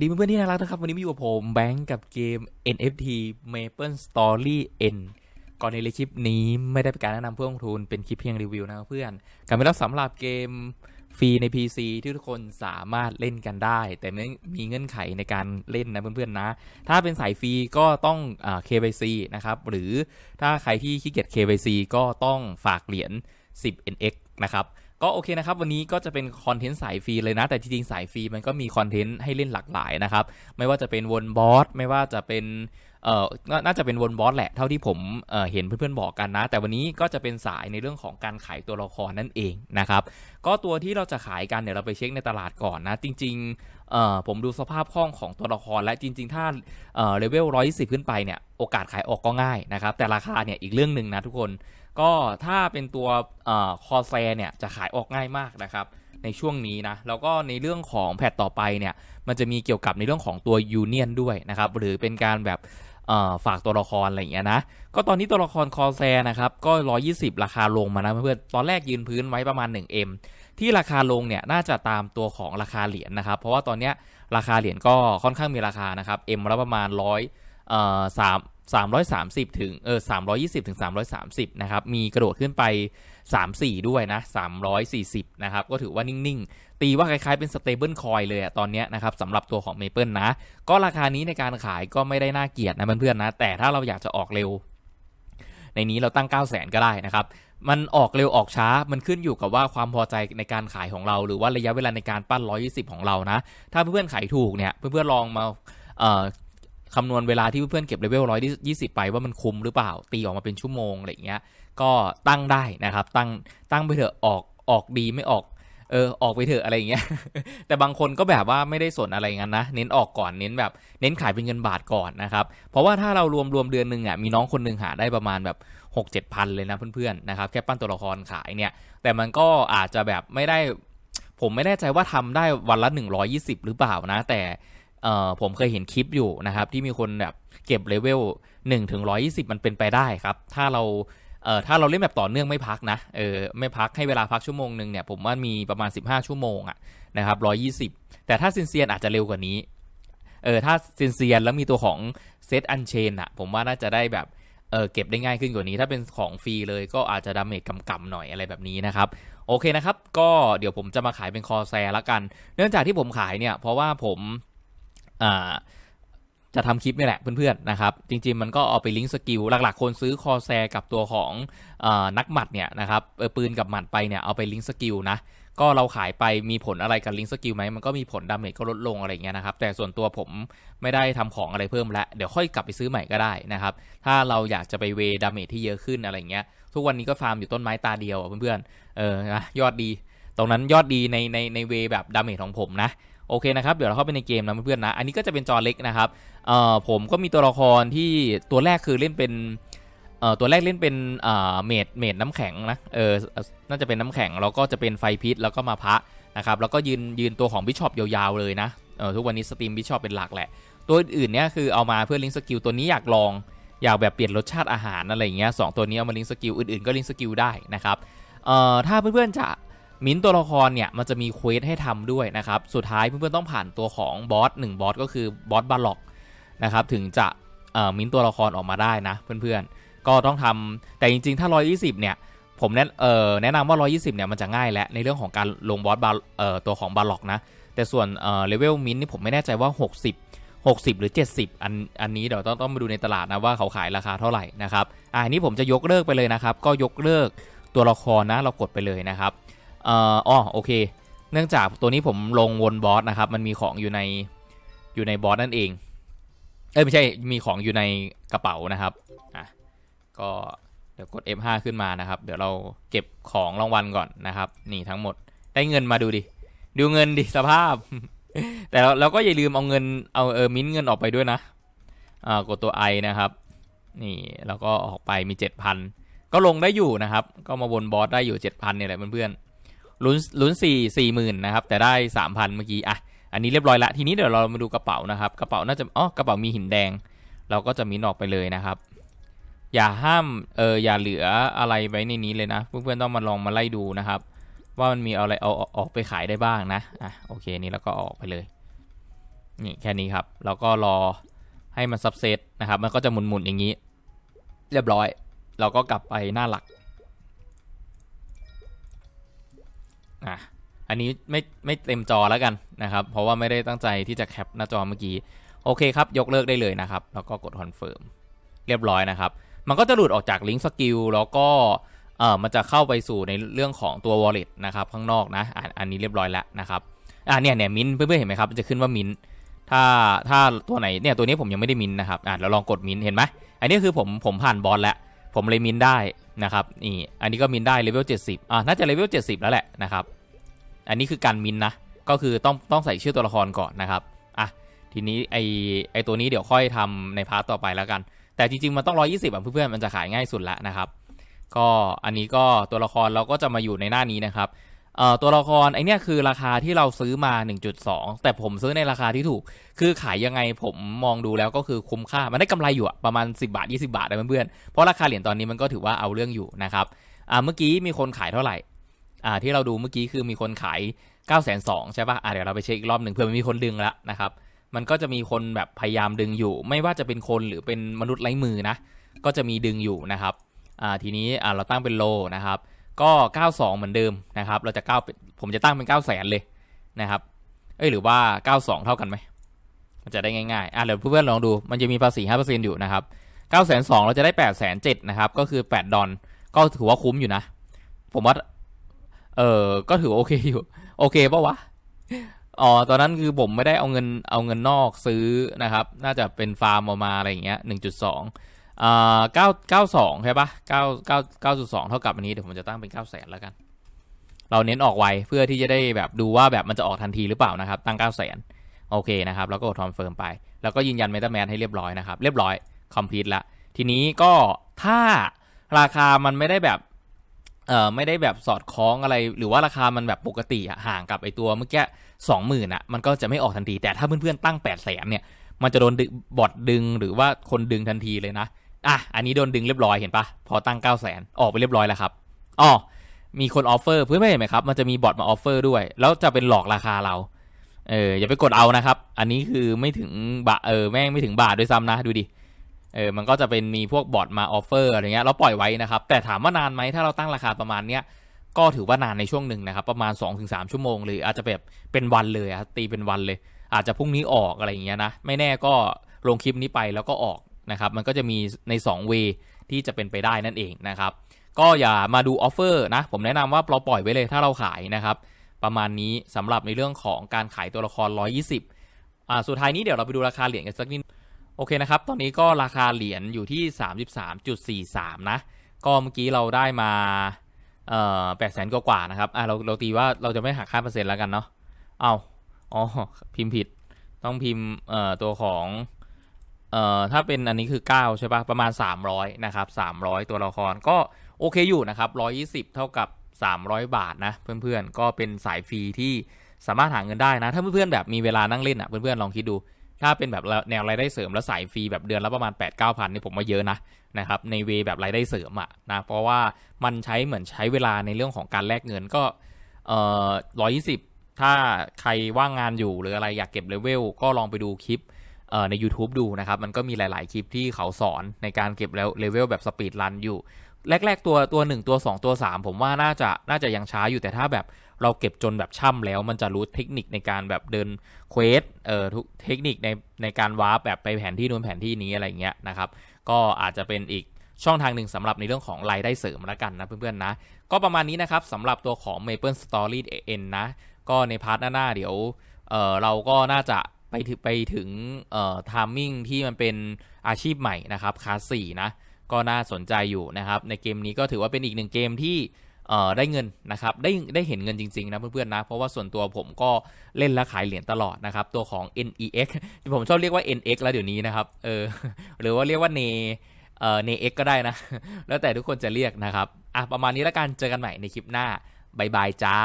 ดีเพื่อนๆที่น่ารักนะครับ วันนี้มาอยู่กับผมแบงค์กับเกม NFT Maple Story N ก่อนในคลิปนี้ไม่ได้เป็นการแนะนำเพื่อลงทุนเป็นคลิปเพียงรีวิวนะครับเพื่อนการเป็นรับสำหรับเกมฟรีใน PC ที่ทุกคนสามารถเล่นกันได้ แต่ม่มีเงื่อนไขในการเล่นนะเพื่อนๆนะ ถ้าเป็นสายฟรีก็ต้องอ KYC นะครับหรือถ้าใครที่ขี้เกียจ KYC ก็ต้องฝากเหรียญ10 NX นะครับ ก็โอเคนะครับ วันนี้ก็จะเป็นคอนเทนต์สายฟรีเลยนะ แต่จริงๆสายฟรีมันก็มีคอนเทนต์ให้เล่นหลากหลายนะครับ ไม่ว่าจะเป็นวนบอสไม่ว่าจะเป็นเอ่อนาน่าจะเป็นวนบอสแหละเท่าที่ผมเเห็นเพื่อนๆบอกกันนะ แต่วันนี้ก็จะเป็นสายในเรื่องของการขายตัวละครนั่นเองนะครับ ก็ตัวที่เราจะขายกันเดี๋ยวเราไปเช็คในตลาดก่อนนะ จริงๆเอ่อผมดูสภาพคล่องของตัวละครและจริง ๆ ถ้าเอ่อเลเวล120ขึ้นไปเนี่ยโอกาสขายออกก็ง่ายนะครับ แต่ราคาเนี่ยอีกเรื่องหนึ่งนะทุกคน ก็ถ้าเป็นตัวคอแซเนี่ยจะขายออกง่ายมากนะครับในช่วงนี้นะแล้วก็ในเรื่องของแพทต่อไปเนี่ยมันจะมีเกี่ยวกับในเรื่องของตัวยูเนียนด้วยนะครับหรือเป็นการแบบฝากตัวละครอะไรอย่างเงี้ยนะก็ตอนนี้ตัวละครคอแซนะครับก็ 120 ราคาลงมานะเพื่อนตอนแรกยืนพื้นไว้ประมาณ 1M ที่ราคาลงเนี่ยน่าจะตามตัวของราคาเหรียญนะครับเพราะว่าตอนเนี้ยราคาเหรียญก็ค่อนข้างมีราคานะครับ M ละประมาณ ร้อยเอ่อยสาม330ถึงเออ320ถึง330นะครับ มีกระโดดขึ้นไป34ด้วยนะ340นะครับ ก็ถือว่านิ่ง ๆ ตีว่าคล้าย ๆ เป็นสเตเบิลคอยเลยอะตอนนี้นะครับสำหรับตัวของ Maple นะ ก็ราคานี้ในการขายก็ไม่ได้น่าเกลียดนะเพื่อนๆนะ แต่ถ้าเราอยากจะออกเร็ว ในนี้เราตั้ง 9 0 0 0 0 0ก็ได้นะครับมันออกเร็วออกช้า มันขึ้นอยู่กับว่าความพอใจในการขายของเรา หรือว่าระยะเวลาในการปั้น 120 ของเรานะ ถ้าเพื่อนๆขายถูกเนี่ย เพื่อนๆลองมาเอ่อ คำนวณเวลาที่เพื่อนเก็บเลเวลร้อยยี่สิบไปว่ามันคุ้มหรือเปล่า ตีออกมาเป็นชั่วโมงอะไรเงี้ย ก็ตั้งได้นะครับ ตั้งตั้งไปเถอะออกออกดีไม่ออก เออออกไปเถอะอะไรอย่างเงี้ย แต่บางคนก็แบบว่าไม่ได้สนอะไรงั้นนะ เน้นออกก่อนเน้นแบบ เน้นขายเป็นเงินบาทก่อนนะครับ เพราะว่าถ้าเรารวมรวมเดือนหนึ่งอะมีน้องคนหนึ่งหาได้ประมาณแบบหกเจ็ดพันเลยนะเพื่อนๆนะครับแค่ปั้นตัวละครขายเนี่ย แต่มันก็อาจจะแบบไม่ได้ ผมไม่แน่ใจว่าทำได้วันละ120หรือเปล่านะ แต่ เอ่อผมเคยเห็นคลิปอยู่นะครับ ที่มีคนแบบเก็บเลเวล1ถึง120 มันเป็นไปได้ครับ ถ้าเราเอ่อถ้าเราเล่นแบบต่อเนื่องไม่พักนะเออไม่พักให้เวลาพักชั่วโมงหนึ่งเนี่ยผมว่ามีประมาณ 15 ชั่วโมงอะนะครับ120 แต่ถ้าซินเซียนอาจจะเร็วกว่านี้เออถ้าซินเซียนแล้วมีตัวของเซตอันเชนอะผมว่าน่าจะได้แบบเออเก็บได้ง่ายขึ้นกว่านี้ ถ้าเป็นของฟรีเลยก็อาจจะดาเมจกำๆหน่อยอะไรแบบนี้นะครับโอเคนะครับ ก็เดี๋ยวผมจะมาขายเป็นคอแซละกัน เนื่องจากที่ผมขายเนี่ยเพราะว่าผม จะทำคลิปนี่แหละเพื่อนๆนะครับ จริง ๆ มันก็เอาไปลิงก์สกิลหลักๆ คนซื้อคอแซกับตัวของอนักหมัดเนี่ยนะครับปืนกับหมัดไปเนี่ยเอาไปลิงก์สกิลนะก็เราขายไปมีผลอะไรกับลิงก์สกิลไหมมันก็มีผลดาเมจก็ลดลงอะไรเงี้ยนะครับ แต่ส่วนตัวผมไม่ได้ทำของอะไรเพิ่มแล้ว เดี๋ยวค่อยกลับไปซื้อใหม่ก็ได้นะครับ ถ้าเราอยากจะไปเวดาเมจที่เยอะขึ้นอะไรเงี้ย ทุกวันนี้ก็ฟาร์มอยู่ต้นไม้ตาเดียวเพื่อนๆเออนะยอดดี ตรงนั้นยอดดีในในในเวแบบดาเมจของผมนะ โอเคนะครับ เดี๋ยวเราเข้าไปในเกมนะเพื่อนๆนะ อันนี้ก็จะเป็นจอเล็กนะครับเอ่อผมก็มีตัวละครที่ตัวแรกคือเล่นเป็นเอ่อตัวแรกเล่นเป็นอ่าเมดเมดน้ำแข็งนะเออน่าจะเป็นน้ำแข็งแล้วก็จะเป็นไฟพิษแล้วก็มาพระนะครับแล้วก็ยืนยืนตัวของบิชอปยาวๆเลยนะเออทุกวันนี้สตรีมบิชอปเป็นหลักแหละ ตัวอื่นๆเนี่ยคือเอามาเพื่อลิงก์สกิลตัวนี้อยากลองอยากแบบเปลี่ยนรสชาติอาหารอะไรอย่างเงี้ยสองตัวนี้เอามาลิงก์สกิลอื่นๆก็ลิงก์สกิลได้นะครับเอ่อถ้าเพื่อนๆจะ มิ้นตัวละครเนี่ยมันจะมีเควสให้ทำด้วยนะครับ สุดท้ายเพื่อนๆต้องผ่านตัวของบอสหนึ่งบอสก็คือบอสบาล็อกนะครับถึงจะมิ้นตัวละครออกมาได้นะเพื่อนๆ ก็ต้องทำแต่จริงๆ ถ้า 120 เนี่ยผมแนะเอ่อแนะนำว่า 120 เนี่ยมันจะง่ายและในเรื่องของการลงบอสบาเอ่อตัวของบาล็อกนะแต่ส่วนเอ่อเลเวลมิ้นนี่ผมไม่แน่ใจว่า 60 60 หรือ 70 อันอันนี้เดี๋ยวต้องต้องมาดูในตลาดนะว่าเขาขายราคาเท่าไหร่นะครับอ่าอันนี้ผมจะยกเลิกไปเลยนะครับก็ยกเลิกตัวละครนะเรากดไปเลยนะครับ เอ่ออ๋อโอเค เนื่องจากตัวนี้ผมลงวนบอสนะครับ มันมีของอยู่ในอยู่ในบอสนั่นเอง เอ้ยไม่ใช่มีของอยู่ในกระเป๋านะครับอะก็เดี๋ยวกด F5 ขึ้นมานะครับ เดี๋ยวเราเก็บของรางวัลก่อนนะครับ นี่ทั้งหมดได้เงินมาดูดิ ดูเงินดิสภาพ แต่เราเราก็อย่าลืมเอาเงินเอาเออมิ้นเงินออกไปด้วยนะอ่ากดตัว I นะครับ นี่แล้วก็ออกไปมี 7,000 ก็ลงได้อยู่นะครับ ก็มาวนบอสได้อยู่ 7,000เนี่ยแหละเพื่อนๆ ลุ้นลุ้นสี่สี่หมื่นนะครับ แต่ได้3,000เมื่อกี้อะอันนี้เรียบร้อยละทีนี้เดี๋ยวเรามาดูกระเป๋านะครับ กระเป๋าน่าจะอ๋อกระเป๋ามีหินแดง เราก็จะมิ้นออกไปเลยนะครับ อย่าห้ามเอออย่าเหลืออะไรไว้ในนี้เลยนะ เพื่อนๆต้องมาลองมาไล่ดูนะครับ ว่ามันมีอะไรเอาเอาออกไปขายได้บ้างนะอะโอเคนี่แล้วก็ออกไปเลยนี่แค่นี้ครับแล้วก็รอให้มันซับเซตนะครับ มันก็จะหมุนๆอย่างนี้ เรียบร้อย เราก็กลับไปหน้าหลัก อะอันนี้ไม่ไม่เต็มจอแล้วกันนะครับ เพราะว่าไม่ได้ตั้งใจที่จะแคปหน้าจอเมื่อกี้ โอเคครับ ยกเลิกได้เลยนะครับ แล้วก็กดคอนเฟิร์มเรียบร้อยนะครับ มันก็จะหลุดออกจากลิงก์สกิลแล้วก็เออมันจะเข้าไปสู่ในเรื่องของตัว wallet นะครับข้างนอกนะอะอันนี้เรียบร้อยแล้วนะครับอะเนี่ยเนี่ยมินเพื่อนๆเห็นไหมครับจะขึ้นว่ามินถ้าถ้าตัวไหนเนี่ยตัวนี้ผมยังไม่ได้มินนะครับอะเราลองกดมินเห็นไหมอันนี้คือผมผมผ่านบอลแล้วผมเลยมินได้นะครับนี่อันนี้ก็มินได้เลเวล70อะน่าจะเลเวล70 แล้วแหละนะครับ อันนี้คือการมินนะ ก็คือต้องต้องใส่ชื่อตัวละครก่อนนะครับ อะ ทีนี้ไอไอตัวนี้เดี๋ยวค่อยทำในพาร์ตต่อไปแล้วกัน แต่จริงๆ มันต้อง 120อะเพื่อนๆ มันจะขายง่ายสุดล้วนะครับ ก็อันนี้ก็ตัวละครเราก็จะมาอยู่ในหน้านี้นะครับเอ่อตัวละครไอเนี้ยคือราคาที่เราซื้อมา 1.2 แต่ผมซื้อในราคาที่ถูก คือขายยังไงผมมองดูแล้วก็คือคุ้มค่า มันได้กำไรอยู่ประมาณ 10 บาท 20 บาทนะเพื่อนๆ เพราะราคาเหรียญตอนนี้มันก็ถือว่าเอาเรื่องอยู่นะครับอ่าเมื่อกี้มีคนขายเท่าไหร่ อ่าที่เราดูเมื่อกี้คือมีคนขาย9 2 0 0 0ใช่ปะ่ะอ่าเดี๋ยวเราไปเช็คอีกรอบหนึ่งเพื่อมันมีคนดึงแล้วนะครับ มันก็จะมีคนแบบพยายามดึงอยู่ ไม่ว่าจะเป็นคนหรือเป็นมนุษย์ไร้มือนะ ก็จะมีดึงอยู่นะครับอ่าทีนี้อ่าเราตั้งเป็นโลนะครับ ก็ 92 เหมือนเดิมนะครับ เราจะ9เป็นผมจะตั้งเป็น9 0 0 0 0เลยนะครับ เอ้ยหรือว่า 92 เท่ากันไหมมันจะได้ง่ายๆอะเดี๋ยวเพื่อนๆลองดู มันจะมีภาษี5%อยู่นะครับ9 2 0 0 0เราจะได้8 7 0 0นะครับ ก็คือ 8 ดอลก็ถือว่าคุ้มอยู่นะ ผมว่า เออก็ถือโอเคอยู่ โอเคปะวะอ๋อตอนนั้นคือผมไม่ได้เอาเงินเอาเงินนอกซื้อนะครับ น่าจะเป็นฟาร์มออกมาอะไรอย่างเงี้ย1.2อ่าเก้าเก้าสองใช่ปะเก้าเก้าเก้าจุดสองเท่ากับอันนี้เดี๋ยวผมจะตั้งเป็นเก้าแสนแล้วกัน เราเน้นออกไวเพื่อที่จะได้แบบดูว่าแบบมันจะออกทันทีหรือเปล่านะครับ ตั้งเก้าแสนโอเคนะครับ แล้วก็กดคอนเฟิร์มไป แล้วก็ยืนยันเมตาแมนให้เรียบร้อยนะครับ เรียบร้อยคอมพลีทละทีนี้ก็ถ้าราคามันไม่ได้แบบ เอ่อไม่ได้แบบสอดคล้องอะไร หรือว่าราคามันแบบปกติอะห่างกับไอตัวเมื่อกี้สองหมื่นอะมันก็จะไม่ออกทันที แต่ถ้าเพื่อนๆตั้งแปดแสนเนี่ย มันจะโดนดึบอทดึงหรือว่าคนดึงทันทีเลยนะอะอันนี้โดนดึงเรียบร้อยเห็นปะพอตั้ง9 0 0 0 0 0ออกไปเรียบร้อยแล้วครับอ๋อมีคนออฟเฟอร์เพื่อนไม่เห็นไหมครับ มันจะมีบอทมาออฟเฟอร์ด้วย แล้วจะเป็นหลอกราคาเรา เอออย่าไปกดเอานะครับ อันนี้คือไม่ถึงบาทเออแม่งไม่ถึงบาทด้วยซ้ำนะดูดิ เออมันก็จะเป็นมีพวกบอทมาออฟเฟอร์อะไรเงี้ยเราปล่อยไว้นะครับ แต่ถามว่านานไหมถ้าเราตั้งราคาประมาณเนี้ยก็ถือว่านานในช่วงหนึ่งนะครับ ประมาณ 2-3 ชั่วโมงหรืออาจจะแบบเป็นวันเลยอะตีเป็นวันเลย อาจจะพรุ่งนี้ออกอะไรอย่างเงี้ยนะ ไม่แน่ก็ลงคลิปนี้ไปแล้วก็ออกนะครับ มันก็จะมีใน2เวที่จะเป็นไปได้นั่นเองนะครับ ก็อย่ามาดูออฟเฟอร์นะ ผมแนะนำว่าเราปล่อยไว้เลยถ้าเราขายนะครับ ประมาณนี้สำหรับในเรื่องของการขายตัวละคร 120อ่าสุดท้ายนี้เดี๋ยวเราไปดูราคาเหรียญกันสักนิด โอเคนะครับ ตอนนี้ก็ราคาเหรียญอยู่ที่ 33.43 นะ ก็เมื่อกี้เราได้มาเอ่อแปดแสนกว่าๆนะครับ อ่าเราเราตีว่าเราจะไม่หักค่าเปอร์เซ็นต์แล้วกันเนาะ เอาอ๋อ พิมพ์ผิด ต้องพิมพ์เอ่อตัวของเอ่อถ้าเป็นอันนี้คือ 9 ใช่ปะประมาณ 300 นะครับ 300 ตัวละครก็โอเคอยู่นะครับ 120 เท่ากับ 300 บาทนะ เพื่อนๆ ก็เป็นสายฟรีที่สามารถหาเงินได้นะ ถ้าเพื่อนๆแบบมีเวลานั่งเล่นอะ เพื่อนๆ ลองคิดดู ถ้าเป็นแบบแนวรายได้เสริมแล้วสายฟรีแบบเดือนละประมาณ 8 9 0 0 0นี่ผมว่าเยอะนะนะครับในเวแบบรายได้เสริมอะนะเพราะว่ามันใช้เหมือนใช้เวลาในเรื่องของการแลกเงินก็เอ่อร้อยยี่สิบถ้าใครว่างงานอยู่หรืออะไรอยากเก็บเลเวลก็ลองไปดูคลิปเออใน YouTube ดูนะครับ มันก็มีหลาย ๆ คลิปที่เขาสอนในการเก็บแล้วเลเวลแบบสปีดรันอยู่ แรก ๆ ตัวตัว1ตัว2ตัว3ผมว่าน่าจะน่าจะยังช้าอยู่แต่ถ้าแบบเราเก็บจนแบบช่ำแล้วมันจะรู้เทคนิคในการแบบเดินเควสเอ่อทุกเทคนิคในในการวาร์ปแบบไปแผนที่นู้นแผนที่นี้อะไรเงี้ยนะครับ ก็อาจจะเป็นอีกช่องทางหนึ่งสำหรับในเรื่องของรายได้เสริมแล้วกันนะเพื่อนๆนะ ก็ประมาณนี้นะครับสำหรับตัวของ Maple Story N นะ ก็ในพาร์ทหน้าๆเดี๋ยวเออเราก็น่าจะไปถึงไปถึงเอ่อทามมิ่งที่มันเป็นอาชีพใหม่นะครับคลาสสี่นะ ก็น่าสนใจอยู่นะครับ ในเกมนี้ก็ถือว่าเป็นอีกหนึ่งเกมที่เอ่อได้เงินนะครับได้ได้เห็นเงินจริง ๆ นะเพื่อนๆนะ เพราะว่าส่วนตัวผมก็เล่นและขายเหรียญตลอดนะครับ ตัวของ NEX ผมชอบเรียกว่า NX แล้วเดี๋ยวนี้นะครับเออหรือว่าเรียกว่าเนเอ่อเน X ก็ได้นะ แล้วแต่ทุกคนจะเรียกนะครับอะประมาณนี้แล้วกันเจอกันใหม่ในคลิปหน้าบายบายจ้า